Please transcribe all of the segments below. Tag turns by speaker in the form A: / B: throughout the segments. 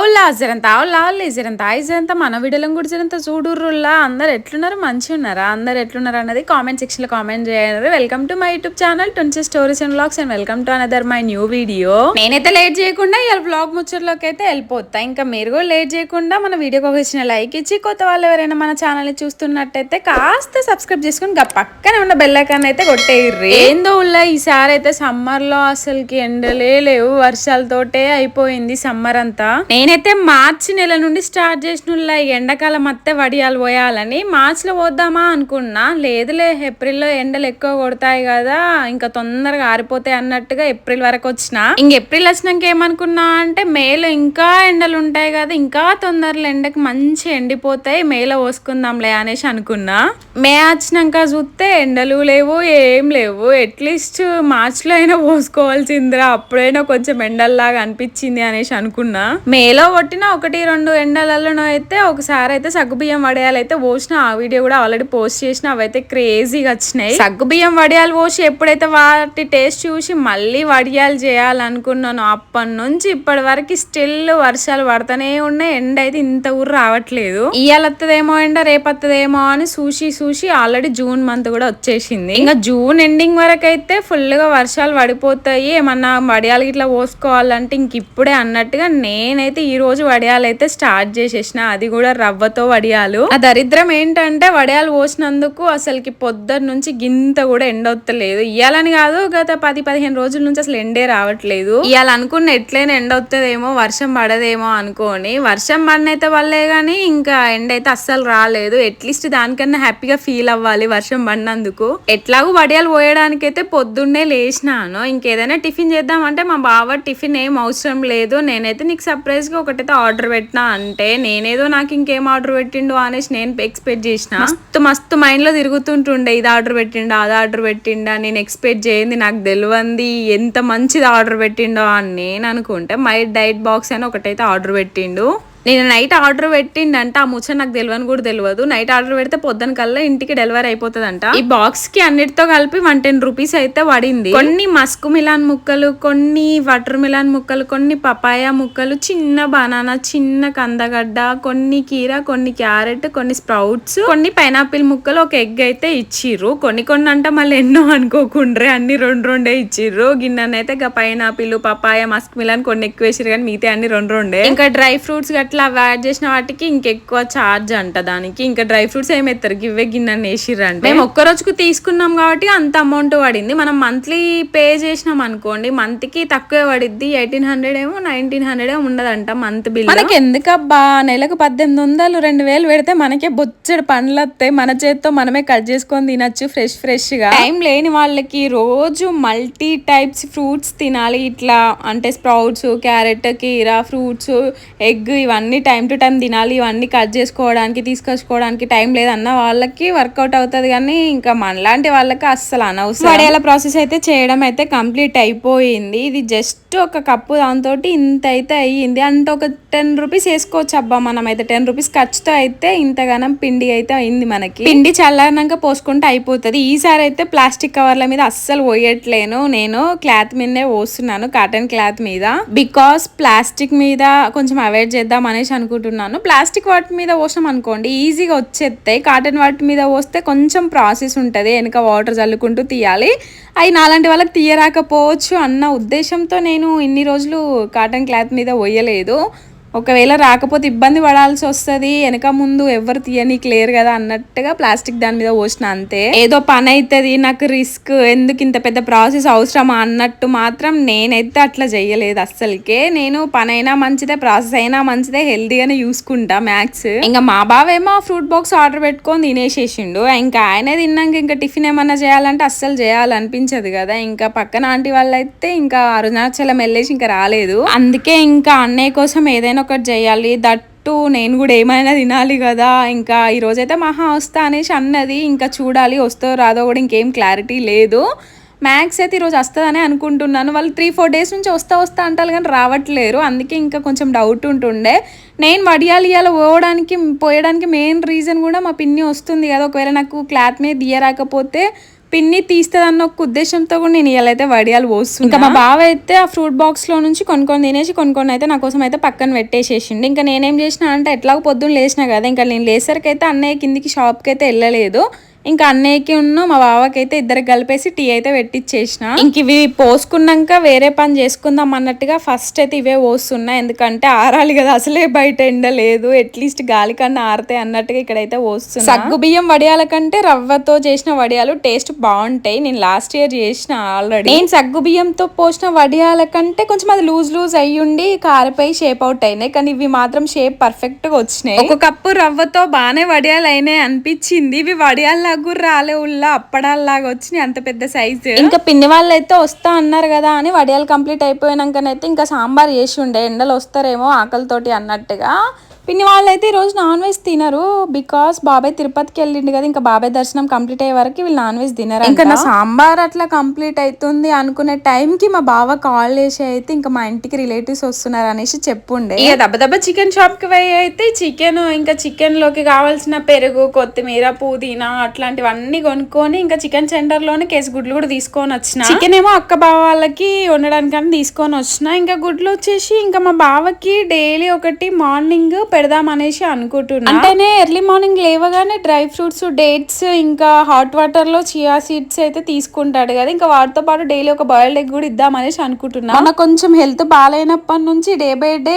A: అవులా జరంత అవులా జరంత ఆయి జరంత మన వీడియోలను కూడా జరంత చూడుర్రుల్లా. అందరు ఎట్లున్నారు? మంచిగా ఉన్నారా అందరు ఎట్లున్నారు అన్నది కామెంట్ సెక్షన్లో కామెంట్ చేయాలి welcome to my YouTube channel twenty stories and blogs and welcome to another my new video. నేనైతే లేట్ చేయకుండా ఇలా బ్లాగ్ ముచ్చట్లోకి అయితే వెళ్ళిపోతా. ఇంకా మీరు కూడా లేట్ చేయకుండా మన వీడియోకి ఒక ఇచ్చిన లైక్ ఇచ్చి కొత్త వాళ్ళు ఎవరైనా మన ఛానల్ని చూస్తున్నట్టయితే కాస్త సబ్స్క్రైబ్ చేసుకుని గా పక్కనే ఉన్న బెల్లైకాన్ అయితే కొట్టేయర్రి ఏందో ఉల్లా ఈసారి అయితే సమ్మర్లో అసలుకి ఎండలే లేవు. వర్షాలతోటే అయిపోయింది సమ్మర్ అంతా. నేనైతే మార్చి నెల నుండి స్టార్ట్ చేసిన ఈ ఎండాకాలం అత్తే వడియాలు పోయాలని. మార్చిలో పోద్దామా అనుకున్నా. లేదులే ఏప్రిల్లో ఎండలు ఎక్కువ కొడతాయి కదా ఇంకా తొందరగా ఆరిపోతాయి అన్నట్టుగా ఏప్రిల్ వరకు వచ్చిన. ఇంక ఏప్రిల్ వచ్చినాక ఏమనుకున్నా అంటే మేలో ఇంకా ఎండలు ఉంటాయి కదా ఇంకా తొందరలో ఎండకి మంచి ఎండిపోతాయి మేలో పోసుకుందాంలే అనేసి అనుకున్నా. మే వచ్చినాక చూస్తే ఎండలు లేవు ఏం లేవు. అట్లీస్ట్ మార్చిలో అయినా పోసుకోవాల్సిందిరా. అప్పుడైనా కొంచెం ఎండల్లాగా అనిపించింది అనేసి అనుకున్నా. మేలో కొట్టిన ఒకటి రెండు ఎండలలో అయితే ఒకసారి అయితే సగ్గుబియ్యం వడియాలు. అయితే పోసిన ఆ వీడియో కూడా ఆల్రెడీ పోస్ట్ చేసిన అవైతే క్రేజీగా వచ్చినాయి. సగ్గుబియ్యం వడియాలు పోసి ఎప్పుడైతే వాటి టేస్ట్ చూసి మళ్ళీ వడియాలు చేయాలనుకున్నాను అప్పటి నుంచి ఇప్పటి వరకు స్టిల్ వర్షాలు పడతానే ఉన్నాయి. ఎండ అయితే ఇంత ఊరు రావట్లేదు. ఇవాళ ఎండ రేపత్తదేమో వస్తుందేమో అని చూసి చూసి ఆల్రెడీ జూన్ మంత్ కూడా వచ్చేసింది. ఇంకా జూన్ ఎండింగ్ వరకు అయితే ఫుల్గా వర్షాలు పడిపోతాయి. ఏమన్నా వడియాలు ఇట్లా పోసుకోవాలంటే ఇంక ఇప్పుడే అన్నట్టుగా నేనైతే ఈ రోజు వడియాలు అయితే స్టార్ట్ చేసేసిన. అది కూడా రవ్వతో వడియాలు. ఆ దరిద్రం ఏంటంటే వడియాలు పోసినందుకు అసలుకి పొద్దున్న నుంచి గింత కూడా ఎండొత్తలేదు ఇయ్యాలని కాదు గత పది పదిహేను రోజుల నుంచి అసలు ఎండే రావట్లేదు. ఇవాళ అనుకున్న ఎట్లయినా ఎండ వస్తుందేమో వర్షం పడదేమో అనుకోని. వర్షం పడినైతే వల్లే గానీ ఇంకా ఎండ అయితే అస్సలు రాలేదు. అట్లీస్ట్ దానికన్నా హ్యాపీగా ఫీల్ అవ్వాలి వర్షం పడినందుకు. ఎట్లాగో వడియాలు పోయడానికి అయితే పొద్దున్నే లేచినాను. ఇంకేదైనా టిఫిన్ చేద్దామంటే మా బావ టిఫిన్ ఏం అవసరం లేదు. నేనైతే నీకు సర్ప్రైజ్ సీరియస్గా ఒకటైతే ఆర్డర్ పెట్టినా అంటే నేనేదో నాకు ఇంకేం ఆర్డర్ పెట్టిండు అనేసి నేను ఎక్స్పెక్ట్ చేసిన. మస్తు మస్తు మైండ్లో తిరుగుతుంటుండే ఇది ఆర్డర్ పెట్టిండా అది ఆర్డర్ పెట్టిండా నేను ఎక్స్పెక్ట్ చేయండి నాకు తెలియంది ఎంత మంచిది ఆర్డర్ పెట్టిండో అని నేను అనుకుంటే మై డైట్ బాక్స్ అని ఒకటైతే ఆర్డర్ పెట్టిండు. నేను నైట్ ఆర్డర్ పెట్టిండంట ఆ ముచ్చ నాకు తెలియని కూడా తెలియదు నైట్ ఆర్డర్ పెడితే పొద్దున కల్లా ఇంటికి డెలివరీ అయిపోతుందంట. ఈ బాక్స్కి అన్నిటితో కలిపి వన్ టెన్ రూపీస్ అయితే పడింది. కొన్ని మస్క్ మిలాన్ ముక్కలు కొన్ని వాటర్ మిలాన్ ముక్కలు కొన్ని పపాయ ముక్కలు చిన్న బనానా చిన్న కందగడ్డ కొన్ని కీర కొన్ని క్యారెట్ కొన్ని స్ప్రౌట్స్ కొన్ని పైనాపిల్ ముక్కలు ఒక ఎగ్ అయితే ఇచ్చిర్రు. కొన్ని కొన్ని అంట మళ్ళీ ఎన్నో అనుకోకుండ్రే అన్ని రెండు రెండే ఇచ్చిర్రు. గిన్నెనైతే ఇక పైనాపిల్ పపాయ మస్క్ మిలాన్ కొన్ని ఎక్కువ వేసిర్రు కానీ మిగతా అన్ని రెండు రెండే. ఇంకా డ్రై ఫ్రూట్స్ అట్లా అవి యాడ్ చేసిన వాటికి ఇంకెక్కువ చార్జ్ అంట దానికి. ఇంకా డ్రై ఫ్రూట్స్ ఏమి ఎత్తారు? ఇవే గిన్నె వేసిర్రు అంటే మేము ఒక్క రోజుకు తీసుకున్నాం కాబట్టి అంత అమౌంట్ పడింది. మనం మంత్లీ పే చేసినాం అనుకోండి మంత్కి తక్కువే పడిద్ది. ఎయిటీన్ హండ్రెడ్ ఏమో నైన్టీన్ హండ్రెడ్ ఏమో ఉండదంట మంత్ బిల్ మనకి ఎందుకబ్బా? నెలకు పద్దెనిమిది వందలు రెండు వేలు పెడితే మనకే బొచ్చడి పండ్లు వస్తాయి మన చేత్తో మనమే కట్ చేసుకొని తినచ్చు ఫ్రెష్ ఫ్రెష్గా టైం లేని వాళ్ళకి రోజు మల్టీ టైప్స్ ఫ్రూట్స్ తినాలి. ఇట్లా అంటే స్ప్రౌట్స్ క్యారెట్ కీరా ఫ్రూట్స్ ఎగ్ ఇవన్నీ టైం టు టైం తినాలి ఇవన్నీ కట్ చేసుకోవడానికి తీసుకొచ్చుకోవడానికి టైం లేదన్న వాళ్ళకి వర్కౌట్ అవుతుంది కానీ ఇంకా మనలాంటి వాళ్ళకి అస్సలు అనవసరం. వడియాల ప్రాసెస్ అయితే చేయడం అయితే కంప్లీట్ అయిపోయింది. ఇది జస్ట్ ఒక కప్పు దాంతో ఇంత అయితే అయ్యింది. అంటే ఒక టెన్ రూపీస్ వేసుకోవచ్చు అబ్బా మనం అయితే. టెన్ రూపీస్ ఖర్చుతో అయితే ఇంతగానం పిండి అయితే అయింది మనకి. పిండి చల్లారినాక పోసుకుంటే అయిపోతుంది. ఈసారి అయితే ప్లాస్టిక్ కవర్ల మీద అస్సలు పోయట్లేను. నేను క్లాత్ మీదనే పోస్తున్నాను కాటన్ క్లాత్ మీద. బికాస్ ప్లాస్టిక్ మీద కొంచెం అవాయిడ్ చేద్దాం అనేసి అనుకుంటున్నాను. ప్లాస్టిక్ వాటి మీద పోసాం అనుకోండి ఈజీగా వచ్చేస్తాయి కాటన్ వాటి మీద పోస్తే కొంచెం ప్రాసెస్ ఉంటుంది. వెనుక వాటర్ చల్లుకుంటూ తీయాలి. అవి నాలాంటి వాళ్ళకి తీయరాకపోవచ్చు అన్న ఉద్దేశంతో నేను ఇన్ని రోజులు కాటన్ క్లాత్ మీద పోయలేదు. ఒకవేళ రాకపోతే ఇబ్బంది పడాల్సి వస్తుంది వెనక ముందు ఎవరు తీయని క్లియర్ కదా అన్నట్టుగా ప్లాస్టిక్ దాని మీద పోసిన అంతే. ఏదో పని అవుతుంది నాకు రిస్క్ ఎందుకు ఇంత పెద్ద ప్రాసెస్ అవసరమా అన్నట్టు మాత్రం నేనైతే అట్లా చేయలేదు అస్సలకే. నేను పని అయినా మంచిదే ప్రాసెస్ అయినా మంచిదే హెల్దీగానే చూసుకుంటా మ్యాక్స్ ఇంకా మా బావేమో ఫ్రూట్ బాక్స్ ఆర్డర్ పెట్టుకొని తినేసేసిండు. ఇంకా ఆయనే తిన్నాక ఇంకా టిఫిన్ ఏమన్నా చేయాలంటే అస్సలు చేయాలనిపించదు కదా. ఇంకా పక్కన ఆంటీ వాళ్ళైతే ఇంకా అరుణాచలం వెళ్ళేసి ఇంకా రాలేదు. అందుకే ఇంకా అన్నయ్య కోసం ఏదైనా ఒకటి చేయాలి. దట్టు నేను కూడా ఏమైనా తినాలి కదా. ఇంకా ఈరోజైతే మహా వస్తా అనేసి అన్నది. ఇంకా చూడాలి వస్తో రాదో కూడా ఇంకేం క్లారిటీ లేదు. మ్యాక్స్ అయితే ఈరోజు వస్తుందని అనుకుంటున్నాను. వాళ్ళు త్రీ ఫోర్ డేస్ నుంచి వస్తా వస్తా అంటారు కానీ రావట్లేరు. అందుకే ఇంకా కొంచెం డౌట్ ఉంటుండే. నేను వడియాలు ఇవాళ పోవడానికి పోయడానికి మెయిన్ రీజన్ కూడా మా పిన్ని వస్తుంది కదా. ఒకవేళ నాకు క్లాత్ మీద తీయరాకపోతే పిన్ని తీస్తుందన్న ఒక ఉద్దేశంతో కూడా నేను ఇవాళైతే వడియాలు పోస్తుంది ఇంకా మా బావ అయితే ఆ ఫ్రూట్ బాక్స్లో నుంచి కొన్ని కొన్ని తినేసి కొన్ని కొన్ని అయితే నా కోసం అయితే పక్కన పెట్టేసేసిండు. ఇంకా నేనేం చేసిన అంటే ఎట్లాగో పొద్దున్న లేచిన కదా ఇంకా నేను లేసరికి అయితే అన్నయ్య కిందికి షాప్కి అయితే వెళ్ళలేదు. ఇంకా అన్నయ్యకి ఉన్న మా బావకి అయితే ఇద్దరికి కలిపేసి టీ అయితే పెట్టిచ్చేసిన. ఇంక ఇవి పోసుకున్నాక వేరే పని చేసుకుందాం అన్నట్టుగా ఫస్ట్ అయితే ఇవే పోస్తున్నా. ఎందుకంటే ఆరాలి కదా అసలే బయట ఎండ లేదు. అట్లీస్ట్ గాలి కన్నా ఆరతాయి అన్నట్టుగా ఇక్కడైతే పోస్తున్నా. సగ్గు బియ్యం వడియాల కంటే రవ్వతో చేసిన వడియాలు టేస్ట్ బాగుంటాయి. నేను లాస్ట్ ఇయర్ చేసిన ఆల్రెడీ నేను సగ్గు బియ్యంతో పోసిన వడియాల కంటే కొంచెం అది లూజ్ లూజ్ అయ్యుండి కారిపోయి షేప్ అవుట్ అయినాయి. కానీ ఇవి మాత్రం షేప్ పర్ఫెక్ట్గా వచ్చినాయి. ఒక కప్పు రవ్వతో బాగానే వడియాలు అయినాయి అనిపించింది. ఇవి వడియాల్లాగా కూడా రాలే ఉల్లా అప్పడాల్లాగా వచ్చినాయి అంత పెద్ద సైజు ఇంకా పిన్ని వాళ్ళు అయితే వస్తా అన్నారు కదా అని వడియాలు కంప్లీట్ అయిపోయినాకనైతే ఇంకా సాంబార్ చేసి ఉండే ఎండలు వస్తారేమో ఆకలితోటి అన్నట్టుగా. పిన్ని వాళ్ళు అయితే ఈరోజు నాన్ వెజ్ తినరు బికాస్ బాబాయ్ తిరుపతికి వెళ్ళిండు కదా ఇంకా బాబాయ్ దర్శనం కంప్లీట్ అయ్యే వరకు వీళ్ళు నాన్ వెజ్ తినరు ఇంకా నా సాంబార్ అట్లా కంప్లీట్ అవుతుంది అనుకునే టైంకి మా బావ కాల్ చేసి అయితే ఇంకా మా ఇంటికి రిలేటివ్స్ వస్తున్నారు అనేసి చెప్పుండే. ఇక దెబ్బ దెబ్బ చికెన్ షాప్కి పోయి అయితే చికెన్ ఇంకా చికెన్లోకి కావాల్సిన పెరుగు కొత్తిమీర పుదీనా అట్లాంటివన్నీ కొనుక్కొని ఇంకా చికెన్ సెంటర్లోనే కేసు గుడ్లు కూడా తీసుకొని వచ్చిన. చికెన్ ఏమో అక్క బావ వాళ్ళకి వండడానికని తీసుకొని వచ్చిన. ఇంకా గుడ్లు వచ్చేసి ఇంకా మా బావకి డైలీ ఒకటి మార్నింగ్ పెడదాం అనేసి అనుకుంటున్నా. అంటేనే ఎర్లీ మార్నింగ్ లేవగానే డ్రై ఫ్రూట్స్ డేట్స్ ఇంకా హాట్ వాటర్లో చియా సీడ్స్ అయితే తీసుకుంటాడు కదా. ఇంకా వాటితో పాటు డైలీ ఒక బాయిల్డ్ ఎగ్ కూడా ఇద్దాం అనేసి అనుకుంటున్నా. మన కొంచెం హెల్త్ బాగాలేనప్పటి నుంచి డే బై డే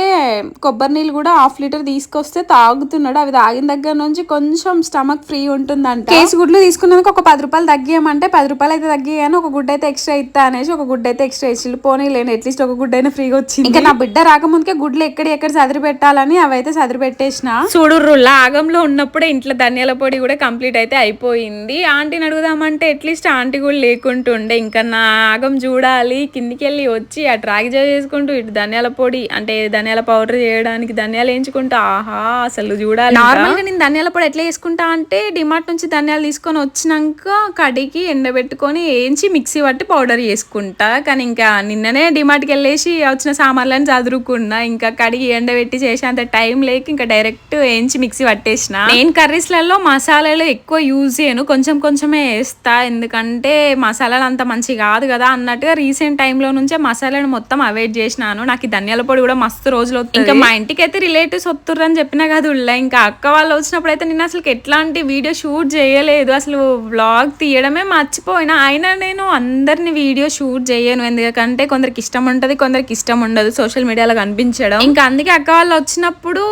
A: కొబ్బరి నీళ్ళు కూడా హాఫ్ లీటర్ తీసుకొస్తే తాగుతున్నాడు. అవి తాగిన దగ్గర నుంచి కొంచెం స్టమక్ ఫ్రీ ఉంటుందంట. కేసు గుడ్లు తీసుకున్నందుకు ఒక పది రూపాయలు తగ్గియమంటే పది రూపాయలు అయితే తగ్గియాను ఒక గుడ్డ అయితే ఎక్స్ట్రా ఇస్తా అనేసి ఒక గుడ్డ అయితే ఎక్స్ట్రా ఇచ్చి పోనీ లేని అట్లీస్ట్ ఒక గుడ్డ అయినా ఫ్రీగా వచ్చింది. ఇంకా నా బిడ్డ రాకముందుకే గుడ్లు ఎక్కడ ఎక్కడ చదిరి పెట్టాలని అవైతే చదిరి పెట్టేసిన చూడుర్రు లాగంలో ఉన్నప్పుడే ఇంట్లో ధనియాల పొడి కూడా కంప్లీట్ అయితే అయిపోయింది. ఆంటీని అడుగుదామంటే అట్లీస్ట్ ఆంటీ కూడా లేకుంటుండే. ఇంకా నా ఆగం చూడాలి కిందికి వెళ్ళి వచ్చి రాగి జావ చేసుకుంటూ ఇటు ధనియాల పొడి అంటే ధనియాల పౌడర్ చేయడానికి ధనియాలు వేయించుకుంటా ఆహా అసలు చూడాలి నార్మల్గా నేను ధనియాల పొడి ఎట్లా వేసుకుంటా అంటే డిమార్ట్ నుంచి ధనియాలు తీసుకొని వచ్చినాక కడిగి ఎండబెట్టుకొని వేయించి మిక్సీ పట్టి పౌడర్ చేసుకుంటా. కానీ ఇంకా నిన్ననే డిమార్ట్కి వెళ్ళేసి వచ్చిన సామాన్లను చదురుకున్నా. ఇంకా కడిగి ఎండబెట్టి చేసేంత టైం లేక ఇంకా డైరెక్ట్ వేయించి మిక్సీ పట్టేసిన. నేను కర్రీస్లలో మసాలాలు ఎక్కువ యూజ్ చేయను. కొంచెం కొంచెమే వేస్తా. ఎందుకంటే మసాలాలు అంత మంచి కాదు కదా అన్నట్టుగా రీసెంట్ టైంలో నుంచే మసాలాను మొత్తం అవాయిడ్ చేసినాను. నాకు ఈ ధనియాల పొడి కూడా మస్తు రోజులు వస్తుంది ఇంకా మా ఇంటికి అయితే రిలేటివ్స్ వస్తుర్రు అని చెప్పినా కదా ఉళ్ళ. ఇంకా అక్క వాళ్ళు వచ్చినప్పుడు అయితే నేను అసలు ఎట్లాంటి వీడియో షూట్ చేయలేదు. అసలు వ్లాగ్ తీయడమే మర్చిపోయినా. అయినా నేను అందరిని వీడియో షూట్ చేయను. ఎందుకంటే కొందరికి ఇష్టం ఉంటది కొందరికి ఇష్టం ఉండదు సోషల్ మీడియాలో కనిపించడం. ఇంకా అందుకే అక్క వాళ్ళు వచ్చినప్పుడు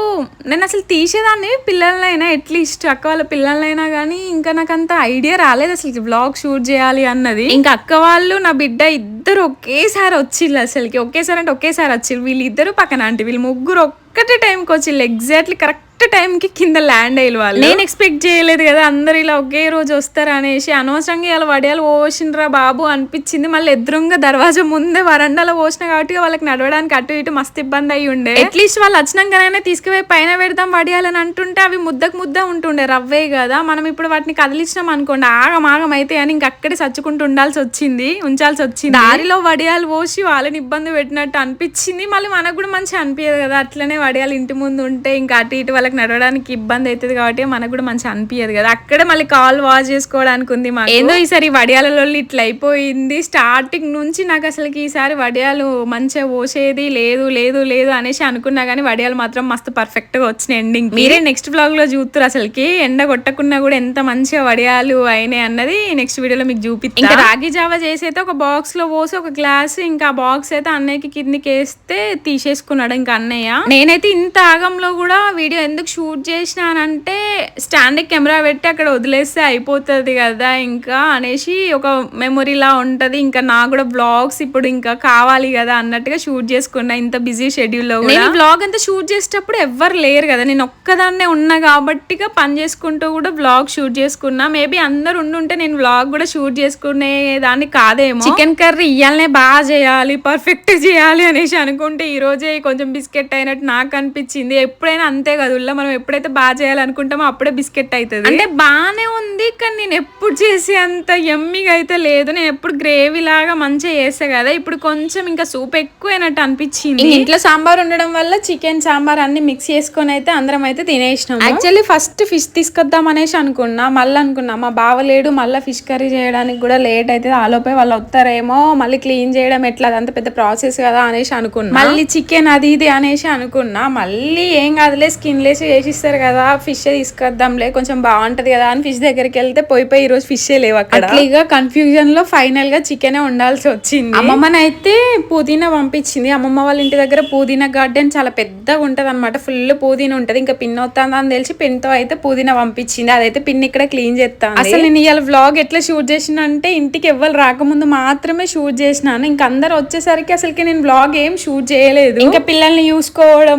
A: నేను అసలు తీసేదాన్ని. పిల్లలైనా ఎట్లీస్ట్ అక్క వాళ్ళ పిల్లలైనా కానీ ఇంకా నాకు అంత ఐడియా రాలేదు అసలు బ్లాగ్ షూట్ చేయాలి అన్నది. ఇంకా అక్క వాళ్ళు నా బిడ్డ ఇద్దరు ఒకేసారి వచ్చిళ్ళు అసలుకి. ఒకేసారి అంటే ఒకేసారి వచ్చిళ్ళు. వీళ్ళిద్దరు పక్కన అంటే వీళ్ళు ముగ్గురు ఒక్కటే టైంకి వచ్చిళ్ళు ఎగ్జాక్ట్లీ కరెక్ట్ టైంకి కింద ల్యాండ్ అయ్యి వాళ్ళు. నేను ఎక్స్పెక్ట్ చేయలేదు కదా అందరు ఇలా ఒకే రోజు వస్తారు అనేసి. అనవసరంగా ఇలా వడియాలు పోసిండ్రా బాబు అనిపించింది. మళ్ళీ ఎదురుగా దర్వాజా ముందే వరండాలో పోసిన కాబట్టి వాళ్ళకి నడవడానికి అటు ఇటు మస్తు ఇబ్బంది అయ్యి ఉండే. అట్లీస్ట్ వాళ్ళు వచ్చినాకనైనా తీసుకుపోయి పైన పెడదాం వడియాలని అంటుంటే అవి ముద్దకు ముద్ద ఉంటుండే. రవ్వే కదా. మనం ఇప్పుడు వాటిని కదిలించినాం అనుకోండి ఆగం ఆగం అయితే అని ఇంక అక్కడే చచ్చుకుంటూ ఉండాల్సి వచ్చింది ఉంచాల్సి వచ్చింది. దారిలో వడియాలు పోసి వాళ్ళని ఇబ్బంది పెట్టినట్టు అనిపించింది. మళ్ళీ మనకు కూడా మంచిగా అనిపించదు కదా. అట్లనే వడియాలు ఇంటి ముందు ఉంటే ఇంకా అటు ఇటు వాళ్ళకి నడవడానికి ఇబ్బంది అవుతుంది కాబట్టి మనకు కూడా మంచిగా అనిపించదు కదా. అక్కడే మళ్ళీ కాల్ వాష్ చేసుకోవడానికి ఉంది మాకు. ఏదో ఈసారి వడియాలలో ఇట్లా అయిపోయింది. స్టార్టింగ్ నుంచి నాకు అసలుకి ఈసారి వడియాలు మంచిగా పోసేది లేదు లేదు లేదు అనేసి అనుకున్నా కానీ వడియాలు మాత్రం మస్తు పర్ఫెక్ట్గా వచ్చినాయి ఎండింగ్ మీరే నెక్స్ట్ బ్లాగ్లో చూస్తారు అసలుకి. ఎండ కొట్టకున్నా కూడా ఎంత మంచిగా వడియాలు అయినాయి అన్నది నెక్స్ట్ వీడియోలో మీకు చూపిస్తా ఇంకా రాగి జావా చేసి అయితే ఒక బాక్స్లో పోసి ఒక గ్లాస్ ఇంకా బాక్స్ అయితే అన్నయ్యకి కిందికి వేస్తే తీసేసుకున్నాడు ఇంకా అన్నయ్య. నేనైతే ఇంత ఆగంలో కూడా వీడియో ఎందుకు షూట్ చేసినానంటే స్టాండ్ కెమెరా పెట్టి అక్కడ వదిలేస్తే అయిపోతుంది కదా ఇంకా అనేసి ఒక మెమొరీలా ఉంటది. ఇంకా నాకు కూడా బ్లాగ్స్ ఇప్పుడు ఇంకా కావాలి కదా అన్నట్టుగా షూట్ చేసుకున్నా ఇంత బిజీ షెడ్యూల్లో నేను బ్లాగ్ అంతా షూట్ చేసేటప్పుడు ఎవ్వరు లేరు కదా. నేను ఒక్కదాన్నే ఉన్నా కాబట్టిగా పని చేసుకుంటూ కూడా బ్లాగ్ షూట్ చేసుకున్నా. మేబీ అందరు ఉండుంటే నేను బ్లాగ్ కూడా షూట్ చేసుకునే దాన్ని కాదేమో. చికెన్ కర్రీ ఇయ్యాలనే బాగా చేయాలి పర్ఫెక్ట్ చేయాలి అనేసి అనుకుంటే ఈ రోజే కొంచెం బిస్కెట్ అయినట్టు నాకు అనిపించింది ఎప్పుడైనా అంతే కదా మనం ఎప్పుడైతే బాగా చేయాలనుకుంటామో అప్పుడే బిస్కెట్ అవుతుంది అంటే బాగానే ఉంది కానీ నేను ఎప్పుడు చేసి అంత ఎమ్మిగా అయితే లేదు. నేను ఎప్పుడు గ్రేవీ లాగా మంచిగా చేస్తా కదా. ఇప్పుడు కొంచెం ఇంకా సూప్ ఎక్కువైనట్టు అనిపించింది. ఇంట్లో సాంబార్ ఉండడం వల్ల చికెన్ సాంబార్ అన్ని మిక్స్ చేసుకొని అయితే అందరం అయితే తినేసినాం యాక్చువల్లీ ఫస్ట్ ఫిష్ తీసుకొద్దాం అనేసి అనుకున్నా. మళ్ళీ అనుకున్నా. మా బావ లేడు మళ్ళీ ఫిష్ కర్రీ చేయడానికి కూడా లేట్ అయితే ఆలోపే వాళ్ళు వస్తారేమో మళ్ళీ క్లీన్ చేయడం ఎట్లా అదంత పెద్ద ప్రాసెస్ కదా అనేసి అనుకున్నా. మళ్ళీ చికెన్ అది ఇది అనేసి అనుకున్నా. మళ్ళీ ఏం కాదులే స్కిన్ లేసి చేసిస్తారు కదా ఫిష్ తీసుకొద్దాంలే కొంచెం బాగుంటది కదా అని ఫిష్ దగ్గరికి వెళ్తే పోయి పోయి ఈ రోజు ఫిష్ లేవు అక్కడ. అట్లా కన్ఫ్యూజన్లో ఫైనల్గా చికెన్ ఉండాల్సి వచ్చింది. అమ్మమ్మనైతే పుదీనా పంపించింది. అమ్మమ్మ వాళ్ళ ఇంటి దగ్గర పుదీనా గార్డెన్ చాలా పెద్దగా ఉంటది అనమాట ఫుల్ పుదీనా ఉంటది. ఇంకా పిన్ అవుతుందా అని తెలిసి పిన్తో అయితే పుదీనా పంపించింది. అదైతే పిన్ ఇక్కడ క్లీన్ చేస్తాను అసలు నేను ఇవాళ వ్లాగ్ ఎట్లా షూట్ చేసిన అంటే ఇంటికి ఎవ్వరు రాకముందు మాత్రమే షూట్ చేసినాను. ఇంకా అందరు వచ్చేసరికి అసలుకి నేను వ్లాగ్ ఏం షూట్ చేయలేదు. ఇంకా పిల్లల్ని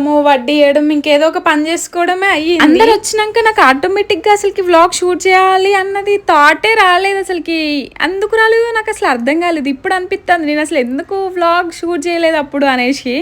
A: చేయడము వడ్డీ వేయడం ఇంకేదో ఒక పని చేసుకోవడమే అయ్యి అందరు వచ్చినాక నాకు ఆటోమేటిక్గా అసలుకి వ్లాగ్ షూట్ చేయాలి అన్నది థాటే రాలేదు అసలుకి. అందుకు రాలేదు నాకు అసలు అర్థం కాలేదు. ఇప్పుడు అనిపిస్తుంది నేను అసలు ఎందుకు వ్లాగ్ షూట్ చేయలేదు అప్పుడు అనేసి.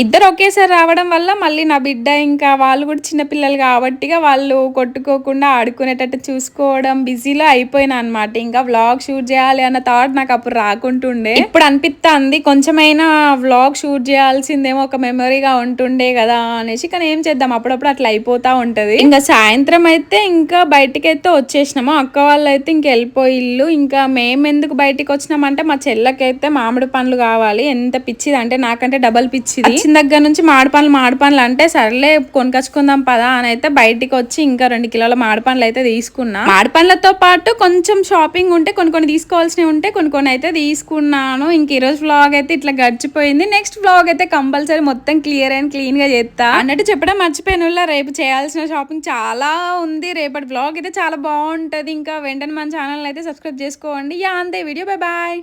A: ఇద్దరు ఒకేసారి రావడం వల్ల మళ్ళీ నా బిడ్డ ఇంకా వాళ్ళు కూడా చిన్నపిల్లలు కాబట్టిగా వాళ్ళు కొట్టుకోకుండా ఆడుకునేటట్టు చూసుకోవడం బిజీలో అయిపోయినా అనమాట ఇంకా వ్లాగ్ షూట్ చేయాలి అన్న థాట్ నాకు అప్పుడు రాకుంటుండే. ఇప్పుడు అనిపిస్తుంది కొంచెమైనా వ్లాగ్ షూట్ చేయాల్సిందేమో ఒక మెమరీగా ఉంటుండే కదా అనేసి కానీ ఏం చేద్దాం? అప్పుడప్పుడు అట్లా అయిపోతా ఉంటది. ఇంకా సాయంత్రం అయితే ఇంకా బయటికి అయితే వచ్చేసినాము. అక్క వాళ్ళు అయితే ఇంక వెళ్ళిపోయిల్లు ఇంకా మేము ఎందుకు బయటికి వచ్చినామంటే మా చెల్లకైతే మామిడి పండ్లు కావాలి. ఎంత పిచ్చిది అంటే నాకంటే డబల్ పిచ్చిది. వచ్చిన దగ్గర నుంచి మామిడి పండ్లు మామిడి పండ్లు అంటే సర్లే కొనుకొచ్చుకుందాం పదా అని అయితే బయటికి వచ్చి ఇంకా రెండు కిలోల మామిడి పండ్లు అయితే తీసుకున్నా. మామిడి పండ్లతో పాటు కొంచెం షాపింగ్ ఉంటే కొన్ని కొన్ని తీసుకోవాల్సినవి ఉంటే కొన్ని కొన్ని అయితే తీసుకున్నాను. ఇంక ఈరోజు రోజు వ్లాగ్ అయితే ఇట్లా గడిచిపోయింది. నెక్స్ట్ వ్లాగ్ అయితే కంపల్సరీ మొత్తం క్లియర్ అండ్ క్లీన్గా చేస్తా. అన్నట్టు చెప్పడం మర్చిపోయిన రేపు చేయాల్సిన షాపింగ్ చాలా ఉంది. రేపటి వ్లాగ్ అయితే చాలా బాగుంటది. ఇంకా వెంటనే మన ఛానల్ అయితే సబ్స్క్రైబ్ చేసుకోండి. యా అంతే. Video bye bye